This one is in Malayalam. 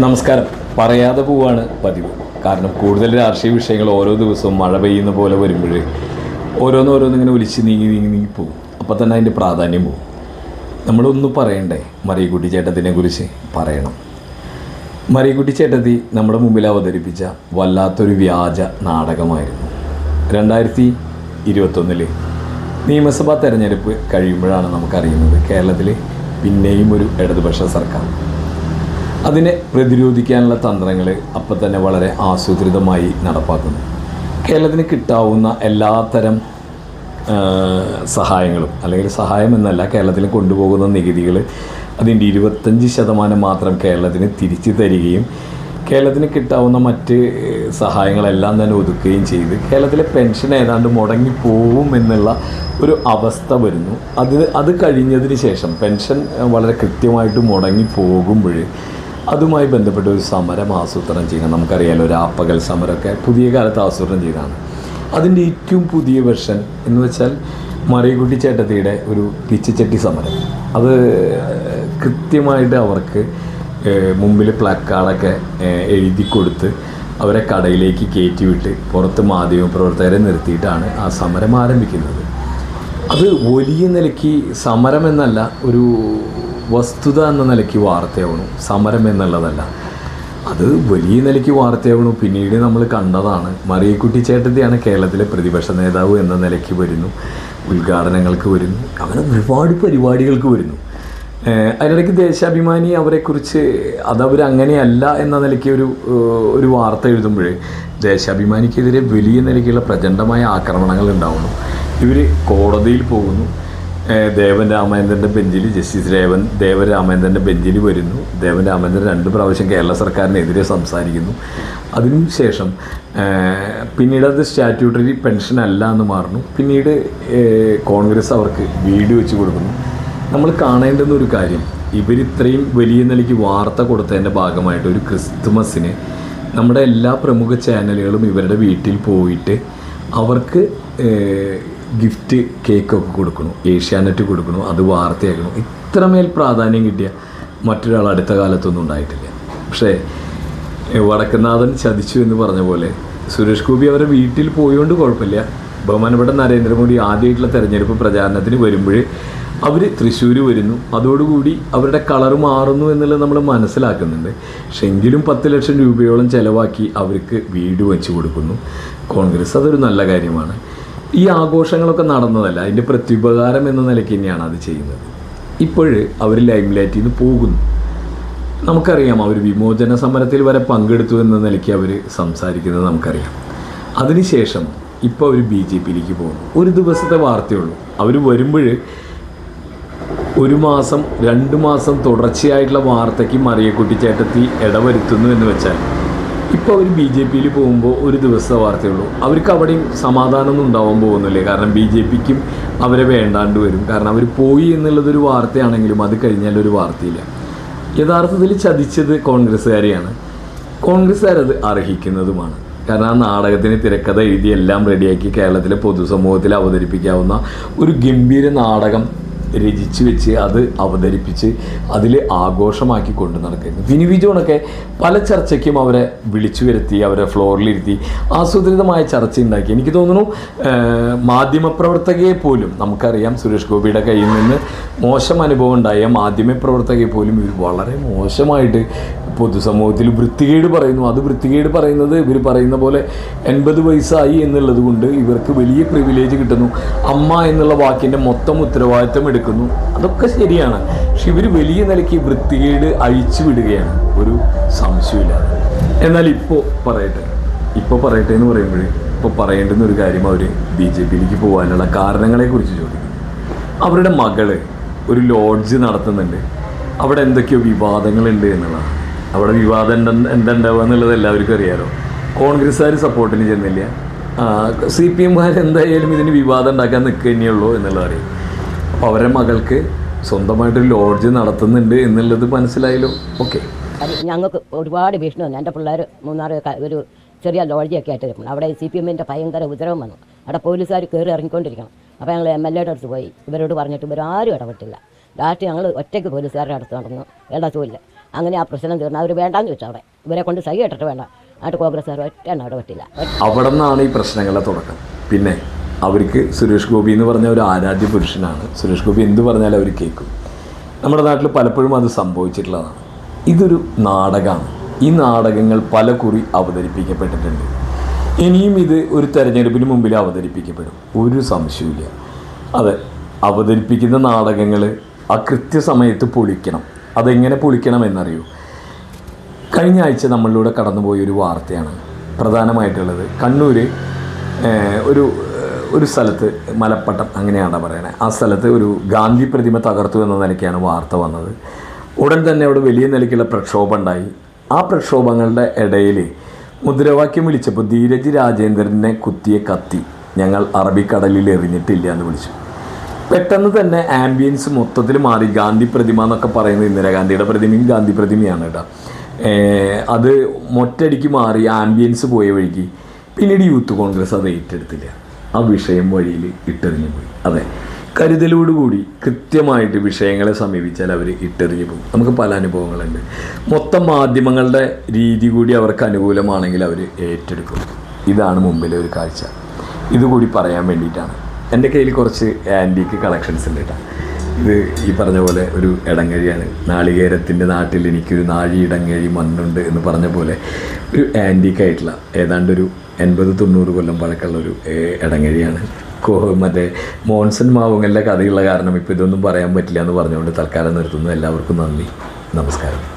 നമസ്കാരം. പറയാതെ പോവാണ് പതിവ്. കാരണം കൂടുതൽ രാഷ്ട്രീയ വിഷയങ്ങൾ ഓരോ ദിവസവും മഴ പെയ്യുന്ന പോലെ വരുമ്പോൾ ഓരോന്നോരോന്ന് ഇങ്ങനെ ഒലിച്ച് നീങ്ങി നീങ്ങി നീങ്ങി പോകും. അപ്പോൾ തന്നെ അതിന്റെ പ്രാധാന്യം പോകും. നമ്മളൊന്നും പറയണ്ടേ? മറിയക്കുട്ടി ചേട്ടത്തിനെ കുറിച്ച് പറയണം. മറിയക്കുട്ടി ചേട്ടത്തി നമ്മുടെ മുമ്പിൽ അവതരിപ്പിച്ച വല്ലാത്തൊരു വ്യാജ നാടകമായിരുന്നു. രണ്ടായിരത്തി ഇരുപത്തൊന്നിൽ നിയമസഭാ തെരഞ്ഞെടുപ്പ് കഴിയുമ്പോഴാണ് നമുക്കറിയുന്നത് കേരളത്തിൽ പിന്നെയും ഒരു ഇടതുപക്ഷ സർക്കാർ. അതിനെ പ്രതിരോധിക്കാനുള്ള തന്ത്രങ്ങൾ അപ്പം തന്നെ വളരെ ആസൂത്രിതമായി നടപ്പാക്കുന്നു. കേരളത്തിന് കിട്ടാവുന്ന എല്ലാത്തരം സഹായങ്ങളും അല്ലെങ്കിൽ സഹായം എന്നല്ല കേരളത്തിൽ കൊണ്ടുപോകുന്ന നികുതികൾ അതിന്റെ ഇരുപത്തഞ്ച് ശതമാനം മാത്രം കേരളത്തിന് തിരിച്ചു തരികയും കേരളത്തിന് കിട്ടാവുന്ന മറ്റ് സഹായങ്ങളെല്ലാം തന്നെ ഒതുക്കുകയും ചെയ്ത് കേരളത്തിലെ പെൻഷൻ ഏതാണ്ട് മുടങ്ങിപ്പോവും എന്നുള്ള ഒരു അവസ്ഥ വരുന്നു. അത് അത് കഴിഞ്ഞതിന് ശേഷം പെൻഷൻ വളരെ കൃത്യമായിട്ട് മുടങ്ങി പോകുമ്പോൾ അതുമായി ബന്ധപ്പെട്ട ഒരു സമരം ആസൂത്രണം ചെയ്യണം നമുക്കറിയാലോ രാപ്പകൽ സമരമൊക്കെ പുതിയ കാലത്ത് ആസൂത്രണം ചെയ്തതാണ്. അതിന്റെ ഏറ്റവും പുതിയ വെർഷൻ എന്ന് വെച്ചാൽ മറിയക്കുട്ടി ചേട്ടത്തിയുടെ ഒരു പിച്ചച്ചട്ടി സമരം. അത് കൃത്യമായിട്ട് അവർക്ക് മുമ്പിൽ പ്ലക്കാർഡൊക്കെ എഴുതി കൊടുത്ത് അവരെ കടയിലേക്ക് കയറ്റി വിട്ട് പുറത്ത് മാധ്യമപ്രവർത്തകരെ നിർത്തിയിട്ടാണ് ആ സമരം ആരംഭിക്കുന്നത്. അത് വലിയ നിലയ്ക്ക് സമരം എന്നല്ല ഒരു വസ്തുത എന്ന നിലയ്ക്ക് വാർത്തയാവണു. സമരം എന്നുള്ളതല്ല. അത് വലിയ നിലയ്ക്ക് വാർത്തയാവണു. പിന്നീട് നമ്മൾ കണ്ടതാണ്. മറിയക്കുട്ടി ചേട്ടത്തിയാണ് കേരളത്തിലെ പ്രതിപക്ഷ നേതാവ് എന്ന നിലയ്ക്ക് വരുന്നു. ഉദ്ഘാടനങ്ങൾക്ക് വരുന്നു. അങ്ങനെ ഒരുപാട് പരിപാടികൾക്ക് വരുന്നു. അതിനിടയ്ക്ക് ദേശാഭിമാനി അവരെക്കുറിച്ച് അതവർ അങ്ങനെയല്ല എന്ന നിലയ്ക്ക് ഒരു ഒരു വാർത്ത എഴുതുമ്പോഴേ ദേശാഭിമാനിക്കെതിരെ വലിയ നിലയ്ക്കുള്ള പ്രചണ്ഡമായ ആക്രമണങ്ങൾ ഉണ്ടാവുന്നു. ഇവർ കോടതിയിൽ പോകുന്നു. ദേവൻ രാമചന്ദ്രന്റെ ബെഞ്ചിൽ ജസ്റ്റിസ് ദേവൻ ദേവൻ രാമചന്ദ്രന്റെ ബെഞ്ചിൽ വരുന്നു. ദേവൻ രാമചന്ദ്രൻ രണ്ട് പ്രാവശ്യം കേരള സർക്കാരിനെതിരെ സംസാരിക്കുന്നു. അതിനുശേഷം ശേഷം പിന്നീട് അത് സ്റ്റാറ്റ്യൂട്ടറി പെൻഷൻ അല്ല എന്ന് മാറുന്നു. പിന്നീട് കോൺഗ്രസ് അവർക്ക് വീട് വെച്ച് കൊടുക്കുന്നു. നമ്മൾ കാണേണ്ടുന്ന ഒരു കാര്യം ഇവരിത്രയും വലിയ നിലയ്ക്ക് വാർത്ത കൊടുത്തതിന്റെ ഭാഗമായിട്ട് ഒരു ക്രിസ്തുമസിന് നമ്മുടെ എല്ലാ പ്രമുഖ ചാനലുകളും ഇവരുടെ വീട്ടിൽ പോയിട്ട് അവർക്ക് ഗിഫ്റ്റ് കേക്കൊക്കെ കൊടുക്കണു ഏഷ്യാനെറ്റ് കൊടുക്കണു അത് വാർത്തയാക്കണു. ഇത്രമേൽ പ്രാധാന്യം കിട്ടിയ മറ്റൊരാൾ അടുത്ത കാലത്തൊന്നും ഉണ്ടായിട്ടില്ല. പക്ഷേ വടക്കനാഥൻ ചതിച്ചു എന്ന് പറഞ്ഞ പോലെ സുരേഷ് ഗോപി അവരുടെ വീട്ടിൽ പോയോണ്ട് കുഴപ്പമില്ല. ബഹുമാനപ്പെട്ട നരേന്ദ്രമോദി ആദ്യമായിട്ടുള്ള തെരഞ്ഞെടുപ്പ് പ്രചാരണത്തിന് വരുമ്പോൾ അവർ തൃശ്ശൂർ വരുന്നു. അതോടുകൂടി അവരുടെ കളർ മാറുന്നു എന്നുള്ളത് നമ്മൾ മനസ്സിലാക്കുന്നുണ്ട്. പക്ഷെ എങ്കിലും പത്ത് ലക്ഷം രൂപയോളം ചിലവാക്കി അവർക്ക് വീട് വെച്ച് കൊടുക്കുന്നു. കോൺഗ്രസ് അതൊരു നല്ല കാര്യമാണ്. ഈ ആഘോഷങ്ങളൊക്കെ നടന്നതല്ല. അതിന്റെ പ്രത്യുപകാരം എന്ന നിലയ്ക്ക് തന്നെയാണ് അത് ചെയ്യുന്നത്. ഇപ്പോഴ് അവർ ലൈം ലൈറ്റിൽ നിന്ന് പോകുന്നു. നമുക്കറിയാം അവർ വിമോചന സമരത്തിൽ വരെ പങ്കെടുത്തു എന്ന നിലയ്ക്ക് അവർ സംസാരിക്കുന്നത് നമുക്കറിയാം. അതിനുശേഷം ഇപ്പോൾ അവർ ബി ജെ പിയിലേക്ക് പോകുന്നു. ഒരു ദിവസത്തെ വാർത്തയുള്ളൂ. അവർ വരുമ്പോൾ ഒരു മാസം രണ്ട് മാസം തുടർച്ചയായിട്ടുള്ള വാർത്തയ്ക്ക് മറിയക്കുട്ടി ചേട്ടത്തി ഇടവരുത്തുന്നു എന്ന് വെച്ചാൽ ഇപ്പോൾ അവർ ബി ജെ പിയിൽ പോകുമ്പോൾ ഒരു ദിവസത്തെ വാർത്തയുള്ളൂ. അവർക്ക് അവിടെയും സമാധാനമൊന്നും ഉണ്ടാവാൻ പോകുന്നില്ലേ? കാരണം ബി ജെ പിക്കും അവരെ വേണ്ടാണ്ട് വരും. കാരണം അവർ പോയി എന്നുള്ളതൊരു വാർത്തയാണെങ്കിലും അത് കഴിഞ്ഞാൽ ഒരു വാർത്തയില്ല. യഥാർത്ഥത്തിൽ ചതിച്ചത് കോൺഗ്രസ്സുകാരെയാണ്. കോൺഗ്രസ്സുകാരത് അർഹിക്കുന്നതുമാണ്. കാരണം ആ നാടകത്തിന് തിരക്കഥ എഴുതി എല്ലാം റെഡിയാക്കി കേരളത്തിലെ പൊതുസമൂഹത്തിൽ അവതരിപ്പിക്കാവുന്ന ഒരു ഗംഭീര നാടകം രചിച്ച് വെച്ച് അത് അവതരിപ്പിച്ച് അതിൽ ആഘോഷമാക്കി കൊണ്ടു നടക്കുന്നു വിനി വിജോണൊക്കെ പല ചർച്ചയ്ക്കും അവരെ വിളിച്ചു വരുത്തി അവരെ ഫ്ലോറിലിരുത്തി ആസൂത്രിതമായ ചർച്ച ഉണ്ടാക്കി. എനിക്ക് തോന്നുന്നു മാധ്യമപ്രവർത്തകയെ പോലും നമുക്കറിയാം സുരേഷ് ഗോപിയുടെ കയ്യിൽ നിന്ന് മോശം അനുഭവം ഉണ്ടായ മാധ്യമപ്രവർത്തകയെ പോലും ഇവർ വളരെ മോശമായിട്ട് പൊതുസമൂഹത്തിൽ വൃത്തികേട് പറയുന്നു. അത് വൃത്തികേട് പറയുന്നത് ഇവർ പറയുന്ന പോലെ എൺപത് വയസ്സായി എന്നുള്ളത് കൊണ്ട് ഇവർക്ക് വലിയ പ്രിവിലേജ് കിട്ടുന്നു. അമ്മ എന്നുള്ള വാക്കിന്റെ മൊത്തം ഉത്തരവാദിത്തം എടുക്കുന്നു. അതൊക്കെ ശരിയാണ്. പക്ഷെ ഇവർ വലിയ നിലയ്ക്ക് വൃത്തികേട് അഴിച്ചു വിടുകയാണ്. ഒരു സംശയമില്ലാതെ എന്നാൽ ഇപ്പോൾ പറയട്ടെ. ഇപ്പോൾ പറയട്ടെ എന്ന് പറയുമ്പോഴേ ഇപ്പോൾ പറയേണ്ടുന്ന ഒരു കാര്യം അവർ ബി ജെ പിയിലേക്ക് പോകാനുള്ള കാരണങ്ങളെക്കുറിച്ച് ചോദിക്കും അവരുടെ മകൾ ഒരു ലോഡ്ജ് നടത്തുന്നുണ്ട്. അവിടെ എന്തൊക്കെയോ വിവാദങ്ങളുണ്ട് എന്നുള്ളതാണ്. അവിടെ വിവാദം എന്താ എന്താ എന്നുള്ളത് എല്ലാവർക്കും അറിയാലോ. കോൺഗ്രസ്സുകാർ സപ്പോർട്ടിന് ചെന്നില്ല. സി പി എംകാർ എന്തായാലും ഇതിന് വിവാദം ഉണ്ടാക്കാൻ നിൽക്കുക തന്നെയുള്ളൂ എന്നുള്ളത് അറിയാം. അപ്പോൾ അവരെ മകൾക്ക് സ്വന്തമായിട്ടൊരു ലോഡ്ജ് നടത്തുന്നുണ്ട് എന്നുള്ളത് മനസ്സിലായല്ലോ. ഓക്കെ ഞങ്ങൾക്ക് ഒരുപാട് ഭീഷണി വന്നു. എന്റെ പിള്ളേർ മൂന്നാറ് ക- ഒരു ചെറിയ ലോഡ്ജിയൊക്കെ ആയിട്ട് അവിടെ സി പി എമ്മിന്റെ ഭയങ്കര ഉപദ്രവം വന്നു. അവിടെ പോലീസുകാർ കയറി ഇറങ്ങിക്കൊണ്ടിരിക്കണം. അപ്പോൾ ഞങ്ങൾ എം എൽ എയുടെ അടുത്ത് പോയി. ഇവരോട് പറഞ്ഞിട്ട് ഇവരാരും ഇടപെട്ടില്ല. ലാസ്റ്റ് ഞങ്ങൾ ഒറ്റയ്ക്ക് പോലീസുകാരുടെ അടുത്ത് നടന്നു. ഇടത്തുമില്ല അങ്ങനെ ആ പ്രശ്നം തീർന്നു. അവർ വേണ്ടാന്ന് ചോദിച്ചു അവിടെ. ഇവരെ കൊണ്ട് സഹി ഇട്ടിട്ട് വേണ്ട. എന്നിട്ട് കോൺഗ്രസ്സുകാർ ഒറ്റ അവിടെ പറ്റില്ല. അവിടെ നിന്നാണ് ഈ പ്രശ്നങ്ങളെ തുടക്കം. പിന്നെ അവർക്ക് സുരേഷ് ഗോപി എന്ന് പറഞ്ഞ ഒരു ആരാധ്യ പുരുഷനാണ്. സുരേഷ് ഗോപി എന്ത് പറഞ്ഞാലും അവർ കേൾക്കും. നമ്മുടെ നാട്ടിൽ പലപ്പോഴും അത് സംഭവിച്ചിട്ടുള്ളതാണ്. ഇതൊരു നാടകമാണ് ഈ നാടകങ്ങൾ പല കുറി അവതരിപ്പിക്കപ്പെട്ടിട്ടുണ്ട്. ഇനിയും ഇത് ഒരു തെരഞ്ഞെടുപ്പിന് മുമ്പിൽ അവതരിപ്പിക്കപ്പെടും. ഒരു സംശയമില്ല അതെ അവതരിപ്പിക്കുന്ന നാടകങ്ങൾ ആ കൃത്യസമയത്ത് പൊളിക്കണം. അതെങ്ങനെ പൊളിക്കണമെന്നറിയൂ. കഴിഞ്ഞ ആഴ്ച നമ്മളിലൂടെ കടന്നുപോയ ഒരു വാർത്തയാണ് പ്രധാനമായിട്ടുള്ളത്. കണ്ണൂർ ഒരു ഒരു സ്ഥലത്ത് മലപ്പട്ടം അങ്ങനെയാണ് പറയുന്നത് ആ സ്ഥലത്ത് ഒരു ഗാന്ധി പ്രതിമ തകർത്തു എന്ന നിലയ്ക്കാണ് വാർത്ത വന്നത്. ഉടൻ തന്നെ അവിടെ വലിയ നിലയ്ക്കുള്ള പ്രക്ഷോഭം ഉണ്ടായി. ആ പ്രക്ഷോഭങ്ങളുടെ ഇടയിൽ മുദ്രാവാക്യം വിളിച്ചപ്പോൾ ധീരജ് രാജേന്ദ്രനെ കുത്തിയ കത്തി. ഞങ്ങൾ അറബിക്കടലിൽ എറിഞ്ഞിട്ടില്ല എന്ന് വിളിച്ചു. പെട്ടെന്ന് തന്നെ ആംബിയൻസ് മൊത്തത്തിൽ മാറി. ഗാന്ധി പ്രതിമ എന്നൊക്കെ പറയുന്നത് ഇന്ദിരാഗാന്ധിയുടെ പ്രതിമയും ഗാന്ധി പ്രതിമയാണ് കേട്ടോ അത് മൊറ്റടിക്ക് മാറി ആംബിയൻസ് പോയ വഴിക്ക് പിന്നീട് യൂത്ത് കോൺഗ്രസ് അത് ഏറ്റെടുത്തില്ല. ആ വിഷയം വഴിയിൽ ഇട്ടെറിഞ്ഞു പോയി. അതെ. കരുതലോടുകൂടി കൃത്യമായിട്ട് വിഷയങ്ങളെ സമീപിച്ചാൽ അവർ ഇട്ടെറിഞ്ഞു പോകും. നമുക്ക് പല അനുഭവങ്ങളുണ്ട്. മൊത്തം മാധ്യമങ്ങളുടെ രീതി കൂടി അവർക്ക് അനുകൂലമാണെങ്കിൽ അവർ ഏറ്റെടുക്കും. ഇതാണ് മുമ്പിലെ ഒരു കാഴ്ച. ഇതുകൂടി പറയാൻ വേണ്ടിയിട്ടാണ്. എന്റെ കയ്യിൽ കുറച്ച് ആന്റീക്ക് കളക്ഷൻസ് ഉണ്ട് കേട്ടോ ഇത് ഈ പറഞ്ഞ പോലെ ഒരു ഇടങ്ങഴിയാണ്. നാളികേരത്തിന്റെ നാട്ടിൽ എനിക്കൊരു നാഴി ഇടങ്ങഴി മണ്ണുണ്ട് എന്ന് പറഞ്ഞ പോലെ ഒരു ആന്റീക്കായിട്ടുള്ള ഏതാണ്ടൊരു എൺപത് തൊണ്ണൂറ് കൊല്ലം പഴക്കമുള്ള ഒരു ഇടങ്ങഴിയാണ്. കോ മറ്റേ മോൺസൺ മാവുങ്ങളുടെ കഥയുള്ള കാരണം ഇപ്പോൾ ഇതൊന്നും പറയാൻ പറ്റില്ല എന്ന് പറഞ്ഞുകൊണ്ട് തൽക്കാലം നിർത്തുന്നു. എല്ലാവർക്കും നന്ദി. നമസ്കാരം.